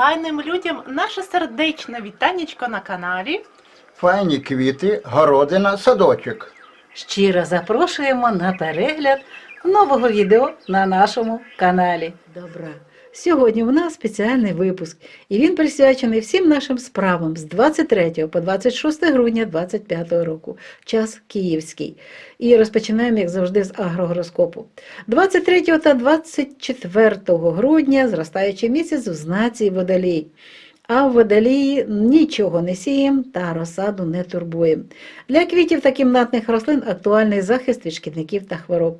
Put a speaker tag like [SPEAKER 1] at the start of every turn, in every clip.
[SPEAKER 1] файним людям наше сердечне вітанечко на каналі.
[SPEAKER 2] Файні квіти, городина, садочок.
[SPEAKER 3] Щиро запрошуємо на перегляд нового відео на нашому каналі. Добра. Сьогодні у нас спеціальний випуск, і він присвячений всім нашим справам з 23 по 26 грудня 2025 року, час київський. І розпочинаємо, як завжди, з агрогороскопу. 23 та 24 грудня зростаючий місяць в знаці водолій. А в водолії нічого не сіємо та розсаду не турбуємо. Для квітів та кімнатних рослин актуальний захист від шкідників та хвороб.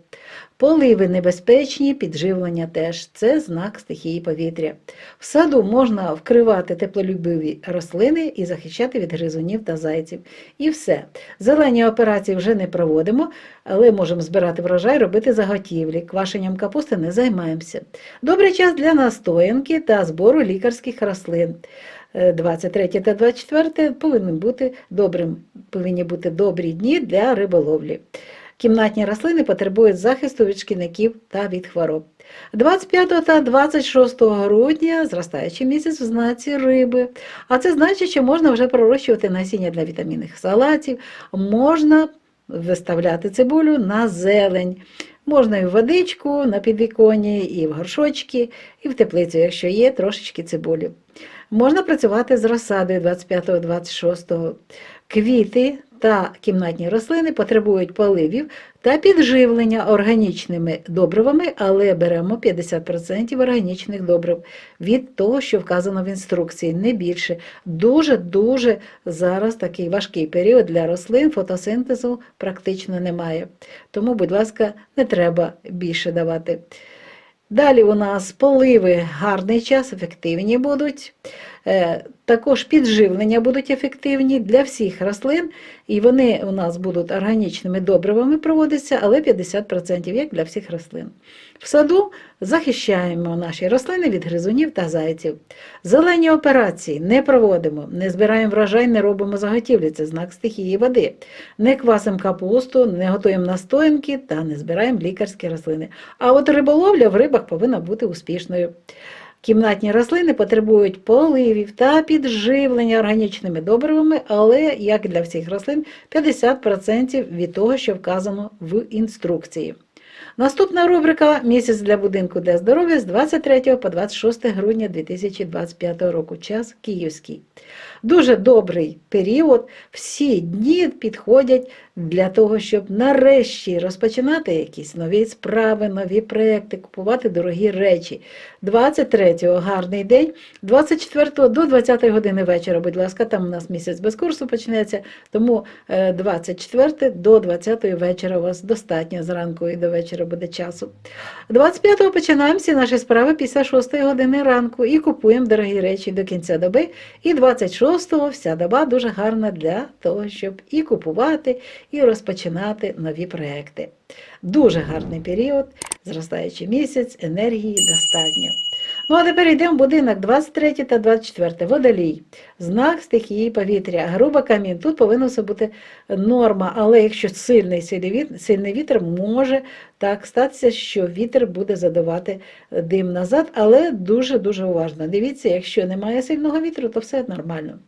[SPEAKER 3] Поливи небезпечні, підживлення теж. Це знак стихії повітря. В саду можна вкривати теплолюбиві рослини і захищати від гризунів та зайців. І все. Зелені операції вже не проводимо, але можемо збирати врожай, робити заготівлі. Квашенням капусти не займаємося. Добрий час для настоянки та збору лікарських рослин. Е, 23 та 24 повинні бути добрим, повинні бути добрі дні для риболовлі. Кімнатні рослини потребують захисту від шкідників та від хвороб. 25 та 26 грудня зростаючий місяць в знаці риби. А це значить, що можна вже пророщувати насіння для вітамінних салатів, можна виставляти цибулю на зелень. Можна і в водичку на підвіконні, і в горшочки, і в теплицю, якщо є трошечки цибулі. Можна працювати з розсадою 25-26. Квіти та кімнатні рослини потребують поливів та підживлення органічними добривами, але беремо 50% органічних добрив від того, що вказано в інструкції, не більше. Дуже-дуже зараз такий важкий період для рослин, фотосинтезу практично немає. Тому, будь ласка, не треба більше давати. Далі у нас поливи гарний час, ефективні будуть. Е, Також підживлення будуть ефективні для всіх рослин, і вони у нас будуть органічними добривами проводитися, але 50% як для всіх рослин. В саду захищаємо наші рослини від гризунів та зайців. Зелені операції не проводимо, не збираємо врожай, не робимо заготівлі, це знак стихії води. Не квасимо капусту, не готуємо настоянки та не збираємо лікарські рослини. А от риболовля в рибах повинна бути успішною. Кімнатні рослини потребують поливів та підживлення органічними добривами, але, як і для всіх рослин, 50% від того, що вказано в інструкції. Наступна рубрика Місяць для будинку для здоров'я з 23 по 26 грудня 2025 року. Час київський. Дуже добрий період. Всі дні підходять для того, щоб нарешті розпочинати якісь нові справи, нові проекти, купувати дорогі речі. 23-го гарний день, 24-го до 20-ї години вечора, будь ласка, там у нас місяць без курсу почнеться, тому е, 24 до 20-ї вечора у вас достатньо зранку і до вечора буде часу. 25-го починаємо всі наші справи після 6-ї години ранку і купуємо дорогі речі до кінця доби. І 26-го вся доба дуже гарна для того, щоб і купувати, і розпочинати нові проекти. Дуже гарний період, зростаючий місяць, енергії достатньо. Ну, а тепер йдемо в будинок 23 та 24. Водолій. Знак стихії повітря. Груба камінь. Тут повинна все бути норма, але якщо сильний, сильний віт- сильний вітер, може так статися, що вітер буде задавати дим назад, але дуже-дуже уважно. Дивіться, якщо немає сильного вітру, то все нормально.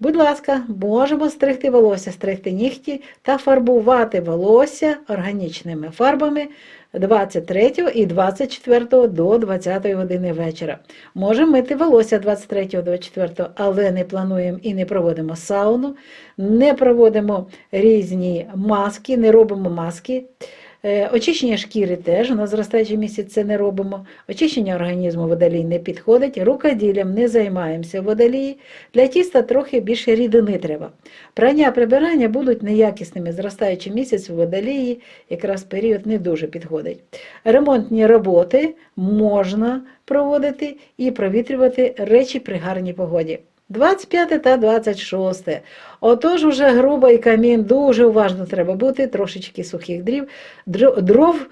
[SPEAKER 3] Будь ласка, можемо стригти волосся, стригти нігті та фарбувати волосся органічними фарбами 23 і 24 до 20 години вечора. Можемо мити волосся 23 24, але не плануємо і не проводимо сауну, не проводимо різні маски, не робимо маски. Е, Очищення шкіри теж на зростаючий місяць це не робимо. Очищення організму водолій не підходить. Рукоділлям не займаємося водолії. Для тіста трохи більше рідини треба. Прання прибирання будуть неякісними. Зростаючий місяць в водолії якраз період не дуже підходить. Ремонтні роботи можна проводити і провітрювати речі при гарній погоді. 25 та 26. Отож, уже грубий камін, дуже уважно треба бути, трошечки сухих дрів, дров,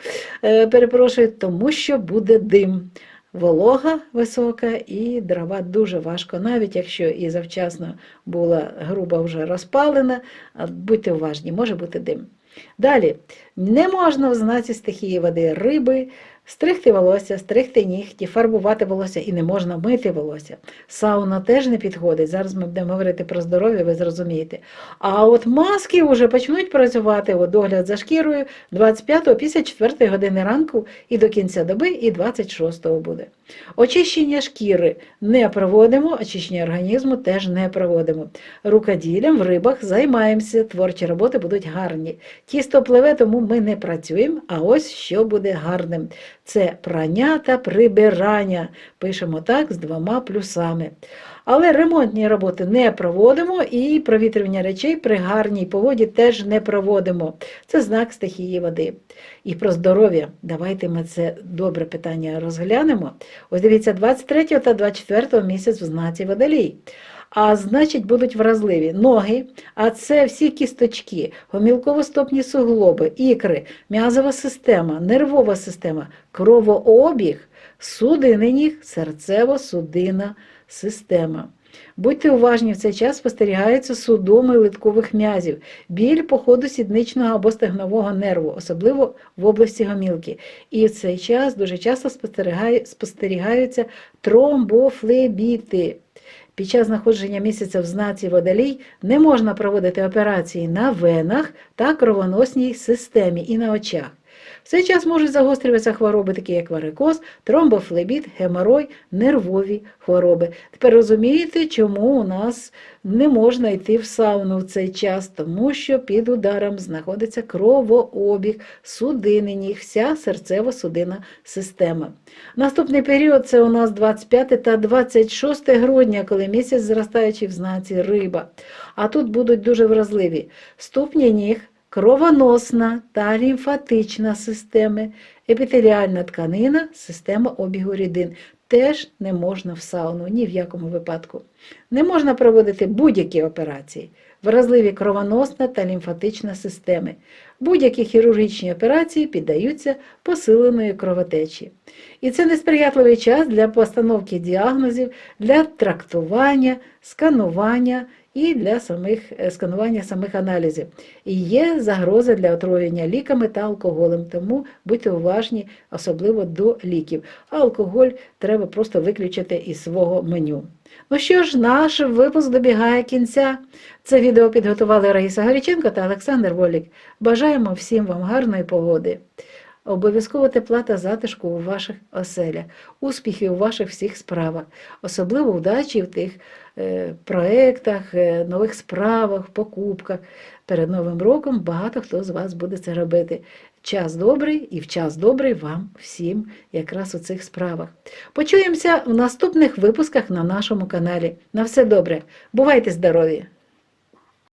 [SPEAKER 3] е, перепрошую, тому що буде дим. Волога висока і дрова дуже важко, навіть якщо і завчасно була груба вже розпалена, будьте уважні, може бути дим. Далі, не можна в знаці стихії води риби, Стригти волосся, стригти нігті, фарбувати волосся і не можна мити волосся. Сауна теж не підходить. Зараз ми будемо говорити про здоров'я, ви зрозумієте. А от маски вже почнуть працювати от догляд за шкірою 25-го після 4 години ранку і до кінця доби, і 26-го буде. Очищення шкіри не проводимо, очищення організму теж не проводимо. Рукоділлям в рибах займаємося, творчі роботи будуть гарні. Тісто пливе, тому ми не працюємо, а ось що буде гарним. Це прання та прибирання. Пишемо так з двома плюсами. Але ремонтні роботи не проводимо і провітрювання речей при гарній погоді теж не проводимо. Це знак стихії води. І про здоров'я. Давайте ми це добре питання розглянемо. Ось дивіться, 23 та 24 місяць в знаці водолій. А значить, будуть вразливі ноги, а це всі кісточки, гомілково-стопні суглоби, ікри, м'язова система, нервова система, кровообіг, судини ніг, серцево-судинна система. Будьте уважні, в цей час спостерігаються судоми литкових м'язів, біль по ходу сідничного або стегнового нерву, особливо в області гомілки. І в цей час дуже часто спостерігаються тромбофлебіти. Під час знаходження місяця в знаці водолій не можна проводити операції на венах та кровоносній системі і на очах. В цей час можуть загострюватися хвороби, такі як варикоз, тромбофлебіт, геморой, нервові хвороби. Тепер розумієте, чому у нас не можна йти в сауну в цей час, тому що під ударом знаходиться кровообіг, судини ніг, вся серцево-судинна система. Наступний період це у нас 25 та 26 грудня, коли місяць зростаючий в знаці риба. А тут будуть дуже вразливі ступні ніг, кровоносна та лімфатична системи, епітеліальна тканина, система обігу рідин. Теж не можна в сауну ні в якому випадку. Не можна проводити будь-які операції, вразливі кровоносна та лімфатична системи. Будь-які хірургічні операції піддаються посиленої кровотечі. І це несприятливий час для постановки діагнозів, для трактування, сканування і для самих, е, сканування самих аналізів. І є загроза для отруєння ліками та алкоголем, тому будьте уважні, особливо до ліків. А алкоголь треба просто виключити із свого меню. Ну що ж, наш випуск добігає кінця. Це відео підготували Раїса Горіченко та Олександр Волік. Бажаємо всім вам гарної погоди. Обов'язково тепла та затишку у ваших оселях, успіхів у ваших всіх справах, особливо вдачі в тих проєктах, е, нових справах, покупках. Перед Новим роком багато хто з вас буде це робити. Час добрий і в час добрий вам всім якраз у цих справах. Почуємося в наступних випусках на нашому каналі. На все добре. Бувайте здорові!